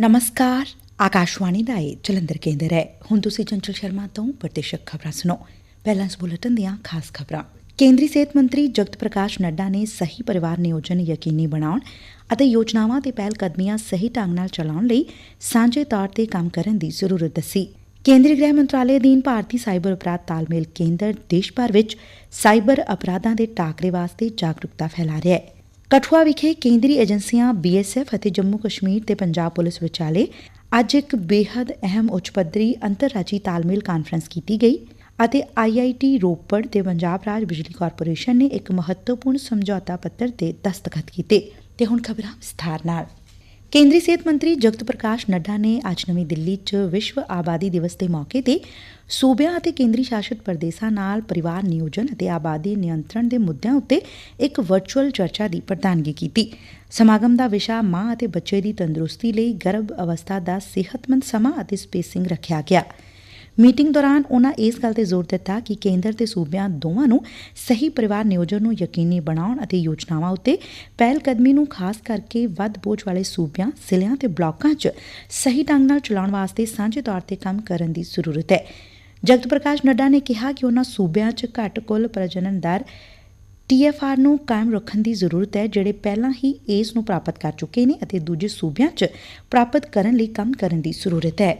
ਨਮਸਕਾਰ ਆਕਾਸ਼ਵਾਣੀ ਦਾ ਇਹ ਜਲੰਧਰ ਕੇਂਦਰ ਹੈ ਹੁਣ ਤੁਸੀਂ ਚੰਚਲ ਸ਼ਰਮਾ ਤੋਂ ਪ੍ਰਤੀਸ਼ਕ ਖਬਰਾਂ ਸੁਣੋ ਪਹਿਲਾਂ ਇਸ ਬੁਲੇਟਿਨ ਦੀਆਂ ਖਾਸ ਖਬਰਾਂ ਕੇਂਦਰੀ ਸਿਹਤ ਮੰਤਰੀ ਜਗਤ ਪ੍ਰਕਾਸ਼ ਨੱਡਾ ਨੇ ਸਹੀ ਪਰਿਵਾਰ ਨਿਯੋਜਨ ਯਕੀਨੀ ਬਣਾਉਣ ਅਤੇ ਯੋਜਨਾਵਾਂ ਤੇ ਪਹਿਲ ਕਦਮੀਆਂ ਸਹੀ ਢੰਗ ਨਾਲ ਚਲਾਉਣ ਲਈ ਸਾਂਝੇ ਤੌਰ ਤੇ ਕੰਮ ਕਰਨ ਦੀ ਜ਼ਰੂਰਤ ਦੱਸੀ ਕੇਂਦਰੀ ਗ੍ਰਹਿ ਮੰਤਰਾਲੇ ਅਧੀਨ ਭਾਰਤੀ ਸਾਈਬਰ ਅਪਰਾਧ ਤਾਲਮੇਲ ਕੇਂਦਰ ਦੇਸ਼ ਭਰ ਵਿੱਚ ਸਾਈਬਰ ਅਪਰਾਧਾਂ ਦੇ ਟਾਕਰੇ ਵਾਸਤੇ ਜਾਗਰੂਕਤਾ ਫੈਲਾ ਰਿਹਾ ਹੈ ਕਠੁਆ ਵਿਖੇ ਕੇਂਦਰੀ ਏਜੰਸੀਆਂ ਬੀਐਸਐਫ ਅਤੇ ਜੰਮੂ ਕਸ਼ਮੀਰ ਤੇ ਪੰਜਾਬ ਪੁਲਿਸ ਵਿਚਾਲੇ ਅੱਜ ਇੱਕ ਬੇਹੱਦ ਅਹਿਮ ਉੱਚ ਪੱਧਰੀ ਅੰਤਰਰਾਜੀ ਤਾਲਮੇਲ ਕਾਨਫਰੰਸ ਕੀਤੀ ਗਈ ਅਤੇ ਆਈਆਈਟੀ ਰੋਪੜ ਤੇ ਪੰਜਾਬ ਰਾਜ ਬਿਜਲੀ ਕਾਰਪੋਰੇਸ਼ਨ ਨੇ ਇੱਕ ਮਹੱਤਵਪੂਰਨ ਸਮਝੌਤਾ ਪੱਤਰ ਤੇ ਦਸਤਖਤ ਕੀਤੇ। ਤੇ ਹੁਣ ਖਬਰਾਂ ਵਿਸਥਾਰ ਨਾਲ। ਕੇਂਦਰੀ ਸਿਹਤ ਮੰਤਰੀ ਜਗਤ ਪ੍ਰਕਾਸ਼ ਨੱਡਾ ਨੇ ਅੱਜ ਨਵੀਂ ਦਿੱਲੀ 'ਚ ਵਿਸ਼ਵ ਆਬਾਦੀ ਦਿਵਸ ਦੇ ਮੌਕੇ ਤੇ ਸੂਬਿਆਂ ਅਤੇ ਕੇਂਦਰੀ ਸ਼ਾਸਿਤ ਪ੍ਰਦੇਸ਼ਾਂ ਨਾਲ ਪਰਿਵਾਰ ਨਿਯੋਜਨ ਅਤੇ ਆਬਾਦੀ ਨਿਯੰਤਰਣ ਦੇ ਮੁੱਦਿਆਂ ਉੱਤੇ ਇੱਕ ਵਰਚੁਅਲ ਚਰਚਾ ਦੀ ਪ੍ਰਧਾਨਗੀ ਕੀਤੀ। ਸਮਾਗਮ ਦਾ ਵਿਸ਼ਾ ਮਾਂ ਅਤੇ ਬੱਚੇ ਦੀ ਤੰਦਰੁਸਤੀ ਲਈ ਗਰਭ ਅਵਸਥਾ ਦਾ ਸਿਹਤਮੰਦ ਸਮਾਂ ਅਤੇ ਸਪੇਸਿੰਗ ਰੱਖਿਆ ਗਿਆ। ਮੀਟਿੰਗ ਦੌਰਾਨ ਉਨ੍ਹਾਂ ਇਸ ਗੱਲ ਤੇ ਜ਼ੋਰ ਦਿੱਤਾ ਕਿ ਕੇਂਦਰ ਤੇ ਸੁਬਿਆਂ ਦੋਵਾਂ ਨੂੰ ਸਹੀ ਪਰਿਵਾਰ ਨਿਯੋਜਨ ਨੂੰ ਯਕੀਨੀ ਬਣਾਉਣ ਅਤੇ ਯੋਜਨਾਵਾਂ ਉੱਤੇ ਪਹਿਲਕਦਮੀ ਨੂੰ ਖਾਸ ਕਰਕੇ ਵੱਧ ਬੋਝ ਵਾਲੇ ਸੁਬਿਆਂ, ਜ਼ਿਲ੍ਹਿਆਂ ਤੇ ਬਲਾਕਾਂ 'ਚ ਸਹੀ ਢੰਗ ਨਾਲ ਚਲਾਉਣ ਵਾਸਤੇ ਸਾਂਝੇ ਤੌਰ ਤੇ ਕੰਮ ਕਰਨ ਦੀ ਜ਼ਰੂਰਤ ਹੈ। ਜਗਤ ਪ੍ਰਕਾਸ਼ ਨੱਡਾ ਨੇ ਕਿਹਾ ਕਿ ਉਨ੍ਹਾਂ ਸੂਬਿਆਂ 'ਚ ਘੱਟ ਕੁੱਲ ਪ੍ਰਜਨਨ ਦਰ ਟੀਐਫਆਰ ਨੂੰ ਕਾਇਮ ਰੱਖਣ ਦੀ ਜ਼ਰੂਰਤ ਹੈ, ਜਿਹੜੇ ਪਹਿਲਾਂ ਹੀ ਇਸ ਨੂੰ ਪ੍ਰਾਪਤ ਕਰ ਚੁੱਕੇ ਨੇ ਅਤੇ ਦੂਜੇ ਸੂਬਿਆਂ 'ਚ ਪ੍ਰਾਪਤ ਕਰਨ ਲਈ ਕੰਮ ਕਰਨ ਦੀ ਜ਼ਰੂਰਤ ਹੈ।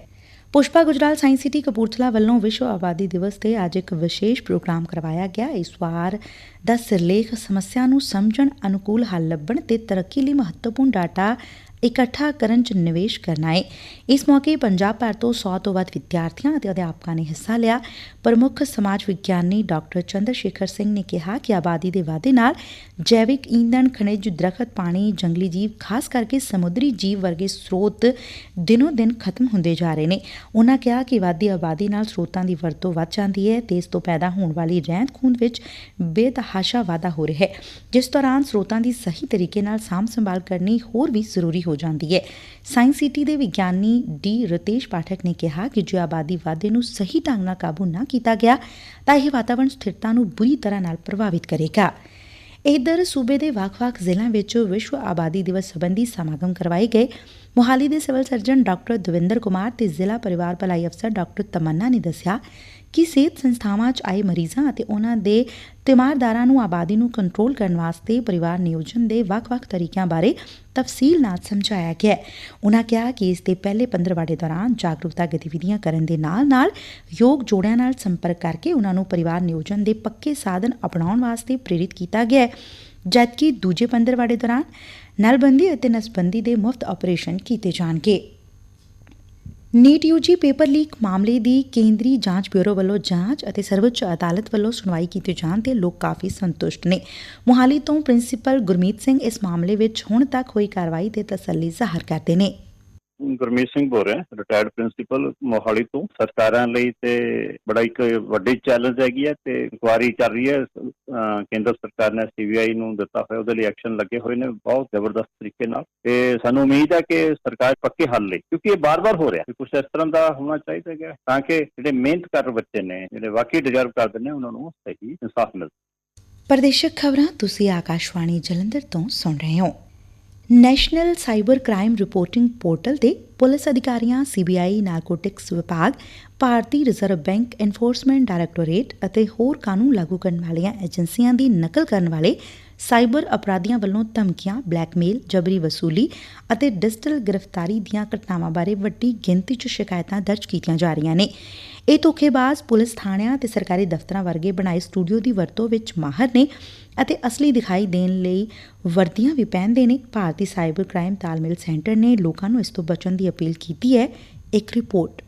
ਪੁਸ਼ਪਾ ਗੁਜਰਾਲ ਸਾਇੰਸ ਸਿਟੀ ਕਪੂਰਥਲਾ ਵੱਲੋਂ ਵਿਸ਼ਵ ਆਬਾਦੀ ਦਿਵਸ ਤੇ ਅੱਜ ਇੱਕ ਵਿਸ਼ੇਸ਼ ਪ੍ਰੋਗਰਾਮ ਕਰਵਾਇਆ ਗਿਆ। ਇਸ ਵਾਰ ਦਾ ਸਿਰਲੇਖ ਸਮੱਸਿਆ ਨੂੰ ਸਮਝਣ, ਅਨੁਕੂਲ ਹੱਲ ਲੱਭਣ ਤੇ ਤਰੱਕੀ ਲਈ ਮਹੱਤਵਪੂਰਨ ਡਾਟਾ ਇਕੱਠਾ ਕਰਨ 'ਚ ਨਿਵੇਸ਼ ਕਰਨਾ ਹੈ ਇਸ ਮੌਕੇ ਪੰਜਾਬ ਭਰ ਤੋਂ 100 ਤੋਂ ਵੱਧ ਵਿਦਿਆਰਥੀਆਂ ਅਤੇ ਅਧਿਆਪਕਾਂ ਨੇ ਹਿੱਸਾ ਲਿਆ। ਪ੍ਰਮੁੱਖ ਸਮਾਜ ਵਿਗਿਆਨੀ ਡਾਕਟਰ ਚੰਦਰ ਸ਼ੇਖਰ ਸਿੰਘ ਨੇ ਕਿਹਾ ਕਿ ਆਬਾਦੀ ਦੇ ਵਾਧੇ ਨਾਲ ਜੈਵਿਕ ਈਂਧਣ, ਖਣਿਜ, ਦਰਖਤ, ਪਾਣੀ, ਜੰਗਲੀ ਜੀਵ, ਖਾਸ ਕਰਕੇ ਸਮੁੰਦਰੀ ਜੀਵ ਵਰਗੇ ਸਰੋਤ ਦਿਨੋ ਦਿਨ ਖਤਮ ਹੁੰਦੇ ਜਾ ਰਹੇ ਨੇ। ਉਨ੍ਹਾਂ ਕਿਹਾ ਕਿ ਵਾਧੀ ਆਬਾਦੀ ਨਾਲ ਸਰੋਤਾਂ ਦੀ ਵਰਤੋਂ ਵੱਧ ਜਾਂਦੀ ਹੈ। ਤੇ ਇਸ ਤੋਂ ਪੈਦਾ ਹੋਣ ਵਾਲੀ ਰਹਿੰਦ ਖੂੰਦ ਵਿੱਚ ਬੇਤਹਾਸ਼ਾ ਵਾਧਾ ਹੋ ਰਿਹਾ ਹੈ। ਜਿਸ ਦੌਰਾਨ ਸਰੋਤਾਂ ਦੀ ਸਹੀ ਤਰੀਕੇ ਨਾਲ ਸਾਂਭ ਸੰਭਾਲ ਕਰਨੀ ਹੋਰ ਵੀ ਜ਼ਰੂਰੀ ਹੋ ਜਾਂਦੀ ਹੈ। ਸਾਇੰਸ ਸਿਟੀ ਦੇ ਵਿਗਿਆਨੀ ਡੀ ਰਤੇਸ਼ ਪਾਠਕ ਨੇ ਕਿਹਾ ਕਿ ਜੇ ਆਬਾਦੀ ਵਾਧੇ ਨੂੰ ਸਹੀ ਢੰਗ ਨਾਲ ਕਾਬੂ ਨਾ ਕੀਤਾ ਗਿਆ, ਤਾਂ ਇਹ ਵਾਤਾਵਰਣ ਸਥਿਰਤਾ ਨੂੰ ਬੁਰੀ ਤਰ੍ਹਾਂ ਨਾਲ ਪ੍ਰਭਾਵਿਤ ਕਰੇਗਾ। ਇਧਰ ਸੂਬੇ ਦੇ ਵੱਖ-ਵੱਖ ਜ਼ਿਲ੍ਹਿਆਂ ਵਿੱਚ ਵਿਸ਼ਵ ਆਬਾਦੀ ਦਿਵਸ ਸੰਬੰਧੀ ਸਮਾਗਮ ਕਰਵਾਏ ਗਏ। ਮੋਹਾਲੀ ਦੇ civil surgeon doctor Davinder Kumar ਤੇ ਜ਼ਿਲ੍ਹਾ ਪਰਿਵਾਰ ਭਲਾਈ ਅਫਸਰ ਡਾਕਟਰ ਤਮੰਨਾ ਨੇ ਦੱਸਿਆ ਕਿ ਸਿਹਤ ਸੰਸਥਾਵਾਂ 'ਚ ਆਏ ਮਰੀਜ਼ਾਂ ਅਤੇ ਉਹਨਾਂ ਦੇ ਤਿਮਾਰਦਾਰਾਂ ਨੂੰ ਆਬਾਦੀ ਨੂੰ ਕੰਟਰੋਲ ਕਰਨ ਵਾਸਤੇ ਪਰਿਵਾਰ ਨਿਯੋਜਨ ਦੇ ਵੱਖ-ਵੱਖ ਤਰੀਕਿਆਂ ਬਾਰੇ ਤਫਸੀਲ ਨਾਲ ਸਮਝਾਇਆ ਗਿਆ ਹੈ। ਉਨ੍ਹਾਂ ਕਿਹਾ ਕਿ ਇਸ ਦੇ ਪਹਿਲੇ ਪੰਦਰਵਾੜੇ ਦੌਰਾਨ ਜਾਗਰੂਕਤਾ ਗਤੀਵਿਧੀਆਂ ਕਰਨ ਦੇ ਨਾਲ-ਨਾਲ ਯੋਗ ਜੋੜਿਆਂ ਨਾਲ ਸੰਪਰਕ ਕਰਕੇ ਉਹਨਾਂ ਨੂੰ ਪਰਿਵਾਰ ਨਿਯੋਜਨ ਦੇ ਪੱਕੇ ਸਾਧਨ ਅਪਣਾਉਣ ਵਾਸਤੇ ਪ੍ਰੇਰਿਤ ਕੀਤਾ ਗਿਆ ਜਦਕਿ ਦੂਜੇ ਪੰਦਰਵਾੜੇ ਦੌਰਾਨ ਨਲਬੰਦੀ ਅਤੇ ਨਸਬੰਦੀ ਦੇ ਮੁਫਤ ਆਪਰੇਸ਼ਨ ਕੀਤੇ ਜਾਣਗੇ। ਨੀਟ ਯੂਜੀ ਪੇਪਰ ਲੀਕ ਮਾਮਲੇ ਦੀ ਕੇਂਦਰੀ ਜਾਂਚ ਬਿਊਰੋ ਵੱਲੋਂ ਜਾਂਚ ਅਤੇ ਸਰਵਉੱਚ ਅਦਾਲਤ ਵੱਲੋਂ ਸੁਣਵਾਈ ਕੀਤੇ ਜਾਣ ਤੇ ਲੋਕ ਕਾਫੀ ਸੰਤੁਸ਼ਟ ਨੇ। ਮੁਹਾਲੀ ਤੋਂ ਪ੍ਰਿੰਸੀਪਲ ਗੁਰਮੀਤ ਸਿੰਘ ਇਸ ਮਾਮਲੇ ਵਿੱਚ ਹੁਣ ਤੱਕ ਹੋਈ ਕਾਰਵਾਈ ਤੇ ਤਸੱਲੀ ਜ਼ਾਹਰ ਕਰਦੇ ਨੇ। ਗੁਰਮੀਤ ਸਿੰਘ ਬੋਲ ਰਿਹਾ ਰਿਟਾਇਰਡ ਪ੍ਰਿੰਸੀਪਲ ਮੋਹਾਲੀ ਤੋਂ। ਸਰਕਾਰਾਂ ਲਈ ਤੇ ਬੜਾ ਇੱਕ ਵੱਡੀ ਚੈਲੰਜ ਹੈਗੀ ਹੈ ਤੇ ਇਨਕੁਆਰੀ ਚੱਲ ਰਹੀ ਹੈ। ਕੇਂਦਰ ਸਰਕਾਰ ਨੇ ਸੀਬੀਆਈ ਨੂੰ ਦਿੱਤਾ ਹੋਇਆ, ਉਹਦੇ ਲਈ ਐਕਸ਼ਨ ਲੱਗੇ ਹੋਏ ਨੇ ਬਹੁਤ ਜ਼ਬਰਦਸਤ ਤਰੀਕੇ ਨਾਲ। ਤੇ ਸਾਨੂੰ ਉਮੀਦ ਹੈ ਕਿ ਸਰਕਾਰ ਪੱਕੇ ਹੱਲ ਲਈ ਕਿਉਂਕਿ ਇਹ ਬਾਰ-ਬਾਰ ਹੋ ਰਿਹਾ। ਕੁਝ ਇਸ ਤਰ੍ਹਾਂ ਦਾ ਹੋਣਾ ਚਾਹੀਦਾ ਹੈ ਤਾਂ ਕਿ ਜਿਹੜੇ ਮਿਹਨਤ ਕਰ ਬੱਚੇ ਨੇ, ਜਿਹੜੇ ਵਾਕਈ ਡਿਜ਼ਰਵ ਕਰਦੇ ਨੇ, ਉਹਨਾਂ ਨੂੰ ਸਹੀ ਇਨਸਾਫ ਮਿਲੇ ਪ੍ਰਦੇਸ਼ਕ ਖਬਰਾਂ ਤੁਸੀਂ ਆਕਾਸ਼ਵਾਣੀ ਜਲੰਧਰ ਤੋਂ ਸੁਣ ਰਹੇ ਹੋ। National cyber crime reporting portal ਤੇ ਪੁਲਿਸ ਅਧਿਕਾਰੀਆਂ ਸੀਬੀਆਈ ਨਾਰਕੋਟਿਕਸ ਵਿਭਾਗ ਭਾਰਤੀ ਰਿਜ਼ਰਵ ਬੈਂਕ ਐਨਫੋਰਸਮੈਂਟ ਡਾਇਰੈਕਟੋਰੇਟ ਅਤੇ ਹੋਰ ਕਾਨੂੰਨ ਲਾਗੂ ਕਰਨ ਵਾਲੀਆਂ ਏਜੰਸੀਆਂ ਦੀ ਨਕਲ ਕਰਨ ਵਾਲੇ ਸਾਈਬਰ ਅਪਰਾਧੀਆਂ ਵੱਲੋਂ ਧਮਕੀਆਂ, ਬਲੈਕਮੇਲ, ਜਬਰੀ ਵਸੂਲੀ ਅਤੇ ਡਿਜੀਟਲ ਗ੍ਰਿਫਤਾਰੀ ਦੀਆਂ ਘਟਨਾਵਾਂ ਬਾਰੇ ਵੱਡੀ ਗਿਣਤੀ 'ਚ ਸ਼ਿਕਾਇਤਾਂ ਦਰਜ ਕੀਤੀਆਂ ਜਾ ਰਹੀਆਂ ਨੇ। ਇਹ ਧੋਖੇਬਾਜ਼ ਪੁਲਿਸ ਥਾਣਿਆਂ ਤੇ ਸਰਕਾਰੀ ਦਫ਼ਤਰਾਂ ਵਰਗੇ ਬਣਾਏ ਸਟੂਡੀਓ ਦੀ ਵਰਤੋਂ ਵਿੱਚ ਮਾਹਰ ਨੇ ਅਤੇ ਅਸਲੀ ਦਿਖਾਈ ਦੇਣ ਲਈ ਵਰਦੀਆਂ ਵੀ ਪਹਿਨਦੇ ਨੇ। ਭਾਰਤੀ ਸਾਈਬਰ ਕ੍ਰਾਈਮ ਤਾਲਮੇਲ ਸੈਂਟਰ ਨੇ ਲੋਕਾਂ ਨੂੰ ਇਸ ਤੋਂ ਬਚਣ ਦੀ ਅਪੀਲ ਕੀਤੀ ਹੈ। ਇੱਕ ਰਿਪੋਰਟ।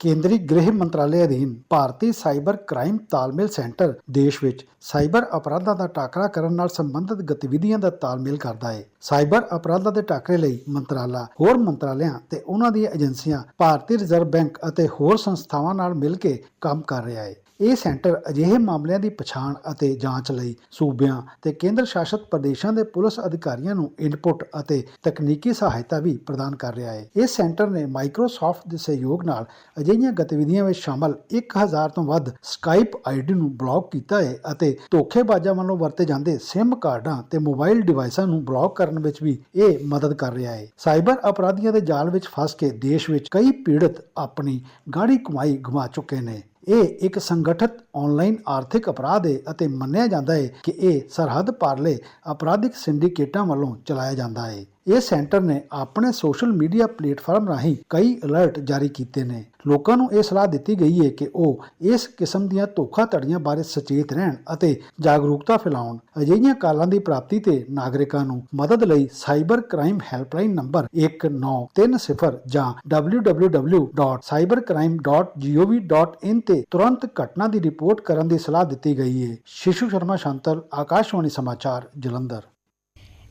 ਕੇਂਦਰੀ ਗ੍ਰਹਿ ਮੰਤਰਾਲੇ ਅਧੀਨ ਭਾਰਤੀ ਸਾਈਬਰ ਕ੍ਰਾਈਮ ਤਾਲਮੇਲ ਸੈਂਟਰ ਦੇਸ਼ ਵਿੱਚ ਸਾਈਬਰ ਅਪਰਾਧਾਂ ਦਾ ਟਾਕਰਾ ਕਰਨ ਨਾਲ ਸੰਬੰਧਿਤ ਗਤੀਵਿਧੀਆਂ ਦਾ ਤਾਲਮੇਲ ਕਰਦਾ ਹੈ। ਸਾਈਬਰ ਅਪਰਾਧਾਂ ਦੇ ਟਾਕਰੇ ਲਈ ਮੰਤਰਾਲਾ, ਹੋਰ ਮੰਤਰਾਲਿਆਂ ਤੇ ਉਹਨਾਂ ਦੀਆਂ ਏਜੰਸੀਆਂ, ਭਾਰਤੀ ਰਿਜ਼ਰਵ ਬੈਂਕ ਅਤੇ ਹੋਰ ਸੰਸਥਾਵਾਂ ਨਾਲ ਮਿਲ ਕੇ ਕੰਮ ਕਰ ਰਿਹਾ ਹੈ। ਇਹ ਸੈਂਟਰ ਅਜਿਹੇ ਮਾਮਲਿਆਂ ਦੀ ਪਛਾਣ ਅਤੇ ਜਾਂਚ ਲਈ ਸੂਬਿਆਂ ਤੇ ਕੇਂਦਰ ਸ਼ਾਸਤ ਪ੍ਰਦੇਸ਼ਾਂ ਦੇ ਪੁਲਿਸ ਅਧਿਕਾਰੀਆਂ ਨੂੰ ਇਨਪੁਟ ਅਤੇ ਤਕਨੀਕੀ ਸਹਾਇਤਾ ਵੀ ਪ੍ਰਦਾਨ ਕਰ ਰਿਹਾ ਹੈ। ਇਸ ਸੈਂਟਰ ਨੇ ਮਾਈਕਰੋਸਾਫਟ ਦੇ ਸਹਿਯੋਗ ਨਾਲ ਅਜਿਹੀਆਂ ਗਤੀਵਿਧੀਆਂ ਵਿੱਚ ਸ਼ਾਮਲ 1000 ਤੋਂ ਵੱਧ ਸਕਾਈਪ ਆਈਡੀ ਨੂੰ ਬਲੌਕ ਕੀਤਾ ਹੈ ਅਤੇ ਧੋਖੇਬਾਜ਼ਾਂ ਵੱਲੋਂ ਵਰਤੇ ਜਾਂਦੇ SIM ਕਾਰਡਾਂ ਤੇ ਮੋਬਾਈਲ ਡਿਵਾਈਸਾਂ ਨੂੰ ਬਲੌਕ ਕਰਨ ਵਿੱਚ ਵੀ ਇਹ ਮਦਦ ਕਰ ਰਿਹਾ ਹੈ। ਸਾਈਬਰ ਅਪਰਾਧੀਆਂ ਦੇ ਜਾਲ ਵਿੱਚ ਫਸ ਕੇ ਦੇਸ਼ ਵਿੱਚ ਕਈ ਪੀੜਤ ਆਪਣੀ ਗਾੜੀ ਕਮਾਈ ਗਵਾ ਚੁੱਕੇ ਨੇ। ਇਹ ਇੱਕ ਸੰਗਠਿਤ ਆਨਲਾਈਨ ਆਰਥਿਕ ਅਪਰਾਧ ਹੈ ਅਤੇ ਮੰਨਿਆ ਜਾਂਦਾ ਹੈ ਕਿ ਇਹ ਸਰਹੱਦ ਪਾਰਲੇ ਅਪਰਾਧਿਕ ਸਿੰਡੀਕੇਟਾਂ ਵੱਲੋਂ ਚਲਾਇਆ ਜਾਂਦਾ ਹੈ ਇਹ ਸੈਂਟਰ ਨੇ ਆਪਣੇ ਸੋਸ਼ਲ ਮੀਡੀਆ ਪਲੇਟਫਾਰਮ ਰਾਹੀਂ ਕਈ ਅਲਰਟ ਜਾਰੀ ਕੀਤੇ ਨੇ। ਲੋਕਾਂ ਨੂੰ ਇਹ ਸਲਾਹ ਦਿੱਤੀ ਗਈ ਹੈ ਕਿ ਉਹ ਇਸ ਕਿਸਮ ਦੀਆਂ ਧੋਖਾਧੜੀਆਂ ਬਾਰੇ ਸੁਚੇਤ ਰਹਿਣ ਅਤੇ ਜਾਗਰੂਕਤਾ ਫੈਲਾਉਣ। ਅਜਿਹੀਆਂ ਕਾਲਾਂ ਦੀ ਪ੍ਰਾਪਤੀ ਤੇ ਨਾਗਰਿਕਾਂ ਨੂੰ ਮਦਦ ਲਈ ਸਾਈਬਰ ਕ੍ਰਾਈਮ ਹੈਲਪਲਾਈਨ ਨੰਬਰ 1930 ਜਾਂ www.cybercrime.gov.in ਤੇ ਤੁਰੰਤ ਘਟਨਾ ਦੀ ਰਿਪੋਰਟ ਕਰਨ ਦੀ ਸਲਾਹ ਦਿੱਤੀ ਗਈ ਹੈ ਸ਼ਿਸ਼ੂ ਸ਼ਰਮਾ ਸ਼ਾਂਤਲ, ਆਕਾਸ਼ਵਾਣੀ ਸਮਾਚਾਰ, ਜਲੰਧਰ।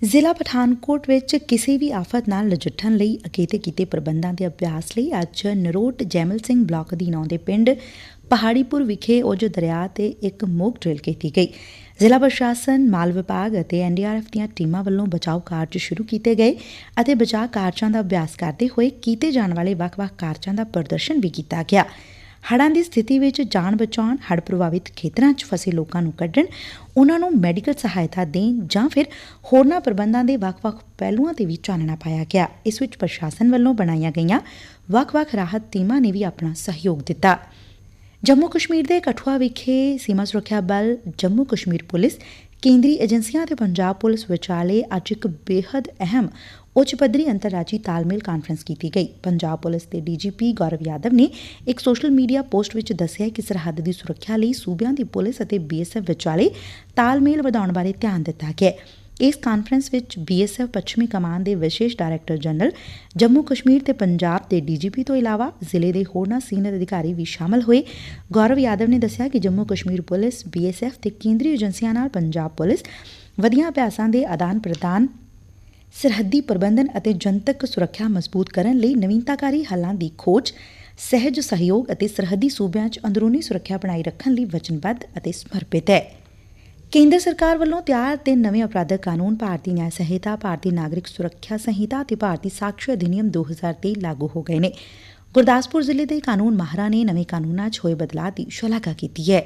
ਜ਼ਿਲ੍ਹਾ ਪਠਾਨਕੋਟ ਵਿੱਚ ਕਿਸੇ ਵੀ ਆਫਤ ਨਾਲ ਨਜਿੱਠਣ ਲਈ ਅਕੇਤੇ ਕੀਤੇ ਪ੍ਰਬੰਧਾਂ ਦੇ ਅਭਿਆਸ ਲਈ ਅੱਜ ਨਰੋਟ ਜੈਮਲ ਸਿੰਘ ਬਲਾਕ ਦੀ ਅਧੀਨ ਦੇ ਪਿੰਡ ਪਹਾੜੀਪੁਰ ਵਿਖੇ ਉਜ ਦਰਿਆ ਤੇ ਇੱਕ ਮੋਕ ਡਰਿਲ ਕੀਤੀ ਗਈ। ਜ਼ਿਲ੍ਹਾ ਪ੍ਰਸ਼ਾਸਨ, ਮਾਲ ਵਿਭਾਗ ਅਤੇ ਐਨਡੀਆਰਐਫ ਦੀਆਂ ਟੀਮਾਂ ਵੱਲੋਂ ਬਚਾਓ ਕਾਰਜ ਸ਼ੁਰੂ ਕੀਤੇ ਗਏ ਅਤੇ ਬਚਾਅ ਕਾਰਜਾਂ ਦਾ ਅਭਿਆਸ ਕਰਦੇ ਹੋਏ ਕੀਤੇ ਜਾਣ ਵਾਲੇ ਵੱਖ-ਵੱਖ ਕਾਰਜਾਂ ਦਾ ਪ੍ਰਦਰਸ਼ਨ ਵੀ ਕੀਤਾ ਗਿਆ। ਹੜਾਂ ਦੀ ਸਥਿਤੀ ਵਿੱਚ ਜਾਨ ਬਚਾਉਣ ਹੜ ਪ੍ਰਭਾਵਿਤ ਖੇਤਰਾਂ 'ਚ ਫਸੇ ਲੋਕਾਂ ਨੂੰ ਕੱਢਣ, ਉਹਨਾਂ ਨੂੰ ਮੈਡੀਕਲ ਸਹਾਇਤਾ ਦੇਣ ਜਾਂ ਫਿਰ ਹੋਰਨਾਂ ਪ੍ਰਬੰਧਾਂ ਦੇ ਵੱਖ-ਵੱਖ ਪਹਿਲੂਆਂ ਤੇ ਵੀ ਚਾਨਣਾ ਪਾਇਆ ਗਿਆ। ਇਸ ਵਿੱਚ ਪ੍ਰਸ਼ਾਸਨ ਵੱਲੋਂ ਬਣਾਈਆਂ ਗਈਆਂ ਵੱਖ-ਵੱਖ ਰਾਹਤ ਟੀਮਾਂ ਨੇ ਵੀ ਆਪਣਾ ਸਹਿਯੋਗ ਦਿੱਤਾ। ਜੰਮੂ ਕਸ਼ਮੀਰ ਦੇ ਕਠੂਆ ਵਿਖੇ ਸੀਮਾ ਸੁਰੱਖਿਆ ਬਲ ਜੰਮੂ ਕਸ਼ਮੀਰ ਪੁਲਿਸ ਕੇਂਦਰੀ ਏਜੰਸੀਆਂ ਅਤੇ ਪੰਜਾਬ ਪੁਲਿਸ ਵਿਚਾਲੇ ਅੱਜ ਇੱਕ ਬੇਹੱਦ ਅਹਿਮ ਉੱਚ ਪੱਧਰੀ ਅੰਤਰਰਾਜੀ ਤਾਲਮੇਲ ਕਾਨਫਰੰਸ ਕੀਤੀ ਗਈ। ਪੰਜਾਬ ਪੁਲਿਸ ਦੇ ਡੀਜੀਪੀ ਗੌਰਵ ਯਾਦਵ ਨੇ ਇੱਕ ਸੋਸ਼ਲ ਮੀਡੀਆ ਪੋਸਟ ਵਿੱਚ ਦੱਸਿਆ ਕਿ ਸਰਹੱਦ ਦੀ ਸੁਰੱਖਿਆ ਲਈ ਸੂਬਿਆਂ ਦੀ ਪੁਲਿਸ ਅਤੇ ਬੀਐਸਐਫ ਵਿਚਾਲੇ ਤਾਲਮੇਲ ਵਧਾਉਣ ਬਾਰੇ ਧਿਆਨ ਦਿੱਤਾ ਗਿਆ ਇਸ ਕਾਨਫਰੰਸ ਵਿੱਚ ਬੀਐਸਐਫ ਪੱਛਮੀ ਕਮਾਨ ਦੇ ਵਿਸ਼ੇਸ਼ ਡਾਇਰੈਕਟਰ ਜਨਰਲ ਜੰਮੂ ਕਸ਼ਮੀਰ ਤੇ ਪੰਜਾਬ ਦੇ ਡੀਜੀਪੀ ਤੋਂ ਇਲਾਵਾ ਜ਼ਿਲ੍ਹੇ ਦੇ ਹੋਰਨਾਂ ਸੀਨੀਅਰ ਅਧਿਕਾਰੀ ਵੀ ਸ਼ਾਮਲ ਹੋਏ। ਗੌਰਵ ਯਾਦਵ ਨੇ ਦੱਸਿਆ ਕਿ ਜੰਮੂ ਕਸ਼ਮੀਰ ਪੁਲਿਸ ਬੀਐਸਐਫ ਤੇ ਕੇਂਦਰੀ ਏਜੰਸੀਆਂ ਨਾਲ ਪੰਜਾਬ ਪੁਲਿਸ ਵਧੀਆਂ ਅਭਿਆਸਾਂ ਦੇ ਆਦਾਨ ਪ੍ਰਦਾਨ, ਸਰਹੱਦੀ ਪ੍ਰਬੰਧਨ ਅਤੇ ਜਨਤਕ ਸੁਰੱਖਿਆ ਮਜ਼ਬੂਤ ਕਰਨ ਲਈ ਨਵੀਨਤਾਕਾਰੀ ਹੱਲਾਂ ਦੀ ਖੋਜ, ਸਹਿਜ ਸਹਿਯੋਗ ਅਤੇ ਸਰਹੱਦੀ ਸੂਬਿਆਂ 'ਚ ਅੰਦਰੂਨੀ ਸੁਰੱਖਿਆ ਬਣਾਈ ਰੱਖਣ ਲਈ ਵਚਨਬੱਧ ਅਤੇ ਸਮਰਪਿਤ ਹੈ। ਕੇਂਦਰ ਸਰਕਾਰ ਵੱਲੋਂ ਤਿਆਰ ਤੇ ਨਵੇਂ ਅਪਰਾਧਕ ਕਾਨੂੰਨ, ਭਾਰਤੀ ਨਿਆਂ ਸੰਹਿਤਾ, ਭਾਰਤੀ ਨਾਗਰਿਕ ਸੁਰੱਖਿਆ ਸੰਹਿਤਾ ਅਤੇ ਭਾਰਤੀ ਸਾਕਸ਼ੀ ਅਧਿਨਿਯਮ 2023 ਲਾਗੂ ਹੋ ਗਏ ਨੇ। ਗੁਰਦਾਸਪੁਰ ਜ਼ਿਲ੍ਹੇ ਦੇ ਕਾਨੂੰਨ ਮਾਹਰਾਂ ਨੇ ਨਵੇਂ ਕਾਨੂੰਨਾਂ 'ਚ ਹੋਏ ਬਦਲਾਅ ਦੀ ਸ਼ਲਾਘਾ ਕੀਤੀ ਹੈ।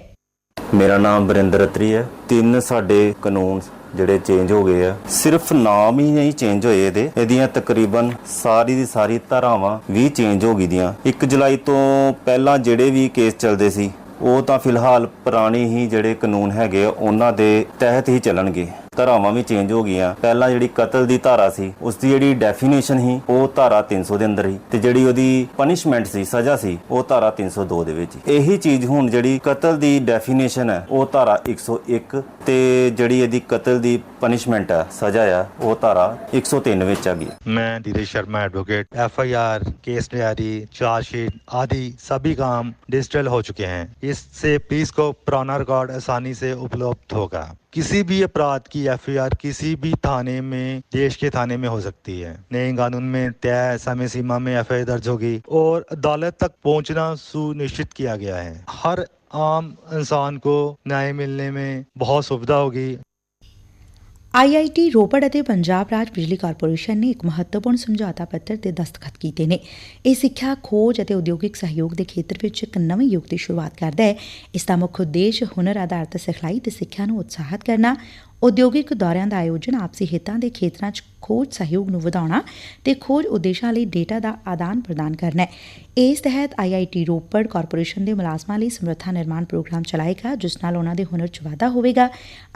ਮੇਰਾ ਨਾਮ ਵਰਿੰਦਰ ਅਤਰੀ ਹੈ। ਤਿੰਨ ਸਾਡੇ ਕਾਨੂੰਨ ਜਿਹੜੇ ਚੇਂਜ ਹੋ ਗਏ ਆ, ਸਿਰਫ ਨਾਮ ਹੀ ਨਹੀਂ ਚੇਂਜ ਹੋਏ ਇਹਦੇ। ਇਹਦੀਆਂ ਤਕਰੀਬਨ ਸਾਰੀ ਦੀ ਸਾਰੀ ਧਾਰਾਵਾਂ ਵੀ ਚੇਂਜ ਹੋ ਗਈ ਦੀਆਂ 1 ਜੁਲਾਈ ਤੋਂ ਪਹਿਲਾਂ ਜਿਹੜੇ ਵੀ ਕੇਸ ਚੱਲਦੇ ਸੀ ਉਹ ਤਾਂ ਫਿਲਹਾਲ ਪੁਰਾਣੇ ਹੀ ਜਿਹੜੇ ਕਾਨੂੰਨ ਹੈਗੇ ਆ, ਉਹਨਾਂ ਦੇ ਤਹਿਤ ਹੀ ਚੱਲਣਗੇ। ਧਾਰਾਵਾਂ ਵੀ ਚੇਂਜ ਹੋ ਗਈਆਂ। ਪਹਿਲਾਂ ਜਿਹੜੀ ਕਤਲ ਦੀ ਧਾਰਾ ਸੀ ਉਸ ਦੀ ਜਿਹੜੀ ਡੈਫੀਨੇਸ਼ਨ ਸੀ ਉਹ ਧਾਰਾ 300 ਦੇ ਅੰਦਰ ਹੀ ਤੇ ਜਿਹੜੀ ਉਹਦੀ ਪਨਿਸ਼ਮੈਂਟ ਸੀ ਸਜ਼ਾ ਸੀ ਉਹ ਧਾਰਾ 302 ਦੇ ਵਿੱਚ। ਇਹੀ ਚੀਜ਼ ਹੁਣ ਜਿਹੜੀ ਕਤਲ ਦੀ ਡੈਫੀਨੇਸ਼ਨ ਹੈ ਉਹ ਧਾਰਾ 101 ਤੇ ਜਿਹੜੀ ਇਹਦੀ ਕਤਲ ਦੀ ਪਨਿਸ਼ਮੈਂਟ ਹੈ ਸਜ਼ਾ ਆ ਉਹ ਧਾਰਾ 103 ਵਿੱਚ ਆ ਗਈ मैं Dheeraj Sharma advocate FIR case diary chargesheet आदि सभी काम डिजिटल हो चुके हैं इससे पुलिस को पुराना रिकॉर्ड आसानी से उपलब्ध होगा किसी भी अपराध की एफआईआर किसी भी थाने में देश के थाने में हो सकती है नए कानून में तय समय सीमा में एफआईआर दर्ज होगी और अदालत तक पहुंचना सुनिश्चित किया गया है हर आम इंसान को न्याय मिलने में बहुत सुविधा होगी ਆਈ ਆਈ ਟੀ ਰੋਪੜ ਅਤੇ ਪੰਜਾਬ ਰਾਜ ਬਿਜਲੀ ਕਾਰਪੋਰੇਸ਼ਨ ਨੇ ਇੱਕ ਮਹੱਤਵਪੂਰਨ ਸਮਝੌਤਾ ਪੱਤਰ ਤੇ ਦਸਤਖਤ ਕੀਤੇ ਨੇ। ਇਹ ਸਿੱਖਿਆ, ਖੋਜ ਅਤੇ ਉਦਯੋਗਿਕ ਸਹਿਯੋਗ ਦੇ ਖੇਤਰ ਵਿੱਚ ਇੱਕ ਨਵੇਂ ਯੁੱਗ ਦੀ ਸ਼ੁਰੂਆਤ ਕਰਦਾ ਹੈ। ਇਸ ਦਾ ਮੁੱਖ ਉਦੇਸ਼ ਹੁਨਰ ਆਧਾਰਿਤ ਸਿਖਲਾਈ ਤੇ ਸਿੱਖਿਆ ਨੂੰ ਉਤਸ਼ਾਹਿਤ ਕਰਨਾ ਉਦਯੋਗਿਕ ਦੌਰਿਆਂ ਦਾ ਆਯੋਜਨ ਆਪਸੀ ਹਿੱਤਾਂ ਦੇ ਖੇਤਰਾਂ 'ਚ ਖੋਜ ਸਹਿਯੋਗ ਨੂੰ ਵਧਾਉਣਾ ਤੇ ਖੋਜ ਉਦੇਸ਼ਾਂ ਲਈ ਡੇਟਾ ਦਾ ਆਦਾਨ ਪ੍ਰਦਾਨ ਕਰਨਾ ਹੈ। ਇਸ ਤਹਿਤ ਆਈਆਈਟੀ ਰੋਪੜ ਕਾਰਪੋਰੇਸ਼ਨ ਦੇ ਮੁਲਾਜ਼ਮਾਂ ਲਈ ਸਮਰੱਥਾ ਨਿਰਮਾਣ ਪ੍ਰੋਗਰਾਮ ਚਲਾਏਗਾ, ਜਿਸ ਨਾਲ ਉਹਨਾਂ ਦੇ ਹੁਨਰ 'ਚ ਵਾਧਾ ਹੋਵੇਗਾ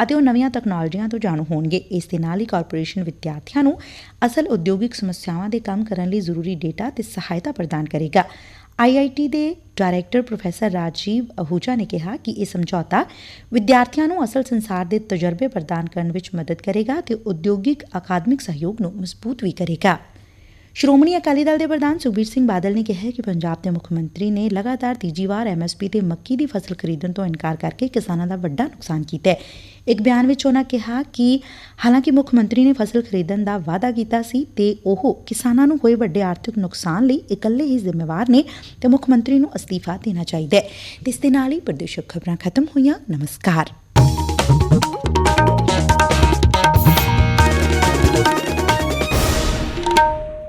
ਅਤੇ ਉਹ ਨਵੀਆਂ ਤਕਨਾਲੋਜੀਆਂ ਤੋਂ ਜਾਣੂ ਹੋਣਗੇ। ਇਸ ਦੇ ਨਾਲ ਹੀ ਕਾਰਪੋਰੇਸ਼ਨ ਵਿਦਿਆਰਥੀਆਂ ਨੂੰ ਅਸਲ ਉਦਯੋਗਿਕ ਸਮੱਸਿਆਵਾਂ ਦੇ ਕੰਮ ਕਰਨ ਲਈ ਜ਼ਰੂਰੀ ਡੇਟਾ ਤੇ ਸਹਾਇਤਾ ਪ੍ਰਦਾਨ ਕਰੇਗਾ। ਆਈਆਈਟੀ ਦੇ ਡਾਇਰੈਕਟਰ ਪ੍ਰੋਫੈਸਰ ਰਾਜੀਵ ਅਹੂਜਾ ਨੇ ਕਿਹਾ ਕਿ ਇਹ ਸਮਝੌਤਾ ਵਿਦਿਆਰਥੀਆਂ ਨੂੰ ਅਸਲ ਸੰਸਾਰ ਦੇ ਤਜਰਬੇ ਪ੍ਰਦਾਨ ਕਰਨ ਵਿੱਚ ਮਦਦ ਕਰੇਗਾ ਤੇ ਉਦਯੋਗਿਕ ਅਕਾਦਮਿਕ ਸਹਿਯੋਗ ਨੂੰ ਮਜ਼ਬੂਤ ਵੀ ਕਰੇਗਾ। ਸ਼੍ਰੋਮਣੀ ਅਕਾਲੀ ਦਲ ਦੇ ਪ੍ਰਧਾਨ ਸੁਖਬੀਰ ਸਿੰਘ ਬਾਦਲ ਨੇ ਕਿਹਾ ਕਿ ਪੰਜਾਬ ਦੇ ਮੁੱਖ ਮੰਤਰੀ ਨੇ ਲਗਾਤਾਰ ਤੀਜੀ ਵਾਰ ਐਮਐਸਪੀ ਤੇ ਮੱਕੀ ਦੀ ਫਸਲ ਖਰੀਦਣ ਤੋਂ ਇਨਕਾਰ ਕਰਕੇ ਕਿਸਾਨਾਂ ਦਾ ਵੱਡਾ ਨੁਕਸਾਨ ਕੀਤਾ ਹੈ। ਇੱਕ ਬਿਆਨ ਵਿੱਚ ਉਹਨਾਂ ਕਿਹਾ ਕਿ ਹਾਲਾਂਕਿ ਮੁੱਖ ਮੰਤਰੀ ਨੇ ਫਸਲ ਖਰੀਦਣ ਦਾ ਵਾਅਦਾ ਕੀਤਾ ਸੀ ਤੇ ਉਹ ਕਿਸਾਨਾਂ ਨੂੰ ਹੋਏ ਵੱਡੇ ਆਰਥਿਕ ਨੁਕਸਾਨ ਲਈ ਇਕੱਲੇ ਹੀ ਜ਼ਿੰਮੇਵਾਰ ਨੇ ਤੇ ਮੁੱਖ ਮੰਤਰੀ ਨੂੰ ਅਸਤੀਫਾ ਦੇਣਾ ਚਾਹੀਦਾ ਹੈ। ਇਸ ਦੇ ਨਾਲ ਹੀ ਪ੍ਰਦੇਸ਼ਕ ਖਬਰਾਂ ਖਤਮ ਹੋਈਆਂ। ਨਮਸਕਾਰ।